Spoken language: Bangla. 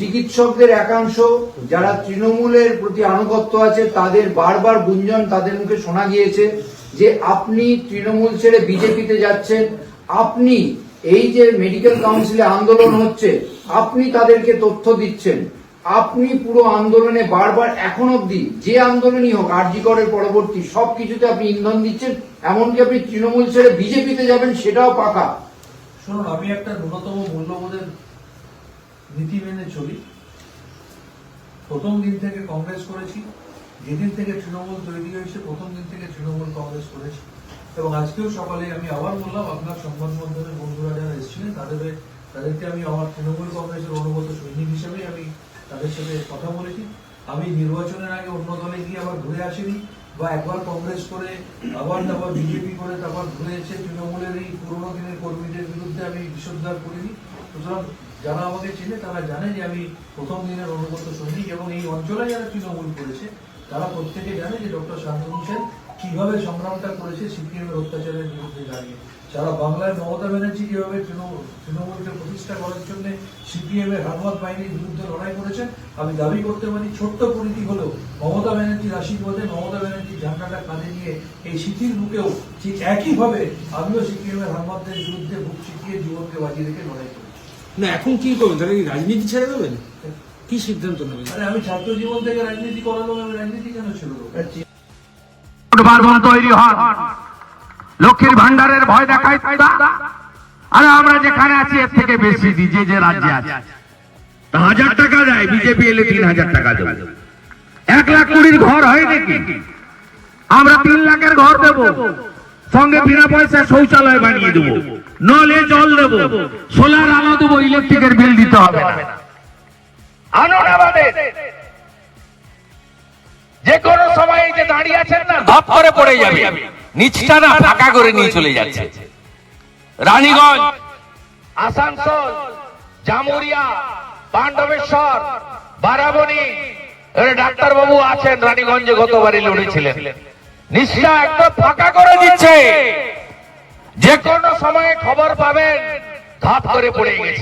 চিকিৎসকদের একাংশ যারা তৃণমূলের প্রতি আনুগত্য আছে তাদের বারবার গুঞ্জন তাদের মুখে শোনা গিয়েছে যে আপনি তৃণমূল ছেড়ে বিজেপিতে যাচ্ছেন আপনি এই যে মেডিকেল কাউন্সিলে আন্দোলন হচ্ছে আপনি তাদেরকে তথ্য দিচ্ছেন আপনি পুরো আন্দোলনে বারবার এখন অব্দি যে আন্দোলনই হোক আরজিকরের পরবর্তী সবকিছুতে আপনি ইন্ধন দিচ্ছেন এমনকি আপনি তৃণমূল ছেড়ে বিজেপিতে যাবেন সেটাও পাকা। শুনুন, আমি একটা ন্যূনতম মূল্যবোধের নীতি মেনে চলি। প্রথম দিন থেকে কংগ্রেস করেছি, যেদিন থেকে তৃণমূল তৈরি হয়েছে, প্রথম দিন থেকে তৃণমূল কংগ্রেস করেছি। এবং আজকেও সকালে আমি আবার বললাম, আপনার সংবাদ মাধ্যমের বন্ধুরা যারা এসেছিলেন তাদের তাদেরকে আমি আমার তৃণমূল কংগ্রেসের অনুগত সৈনিক হিসেবে আমি তাদের সাথে কথা বলেছি। আমি নির্বাচনের আগে অন্য দলে গিয়ে আবার ঘুরে আসিনি। বা একবার কংগ্রেস করে, আবার তারপর বিজেপি করে, তারপর ঘুরে এসে তৃণমূলের এই পুরোনো দিনের কর্মীদের বিরুদ্ধে আমি বিষোদ্ধার করিনি। সুতরাং যারা আমাকে চেনে তারা জানে যে আমি প্রথম দিনের অনুগত সৈনিক এবং এই অঞ্চলে যারা তৃণমূল করেছে, তারা প্রত্যেকে জানে যে ডক্টর শান্তনু সেন কীভাবে সংগ্রামটা করেছে সিপিএম এর অত্যাচারের বিরুদ্ধে দাঁড়িয়ে। সারা বাংলায় মমতা ব্যানার্জি তৃণমূল তৃণমূলকে প্রতিষ্ঠা করার জন্য সিপিএম এর হারমাত বাহিনীর বিরুদ্ধে লড়াই করেছেন আমি দাবি করতে পারি ছোট্ট পরিধি হলেও মমতা ব্যানার্জির আশীর্বাদে মমতা ব্যানার্জির ঝান্ডাটা কাঁধে নিয়ে এই সিটির বুকেও ঠিক একইভাবে আমিও সিপিএম এর হারমাতদের বিরুদ্ধে বুক শিখিয়ে জীবনকে বাজি রেখে লড়াই করি না এখন কি করবেন? তাহলে রাজনীতি ছেড়ে দেবেন? কি সিদ্ধান্ত নেবেন? আরে আমি ছাত্র জীবন থেকে রাজনীতি করালাম আমি রাজনীতি কেন ছিল বারবার তৈরি হন। লক্ষ্মীর ভান্ডারের ভয় দেখায় তারা। আরে আমরা যেখানে আছি এর থেকে বেশি দিই যে যে রাজ্যে আছে। হাজার টাকা দেয় বিজেপি এলে তিন হাজার টাকা দেবে। এক লাখ কুড়ির ঘর হয় নাকি? আমরা তিন লাখের ঘর দেব। সঙ্গে বিনা পয়সা শৌচালয় বানিয়ে দেবো। নলে জল দেবো। সোলার আলো দেবো। ইলেকট্রিকের বিল দিতে হবে না। আনন্দাবাদে। কোনো যে দাঁড়িয়ে আছেন না ধপ করে পড়ে যাবে। নিচটা না ফাঁকা করে নিয়ে চলে যাচ্ছে। রানীগঞ্জ। আসানসোল জামুরিয়া পাণ্ডবেশ্বর বারাবণী ডাক্তার বাবু আছেন রানীগঞ্জে গতবারই লড়েছিলেন। নিশ্চয় একদম ফাঁকা করে দিচ্ছে। যে কোনো সময়ে খবর পাবেন ধাপ করে পড়ে গেছে।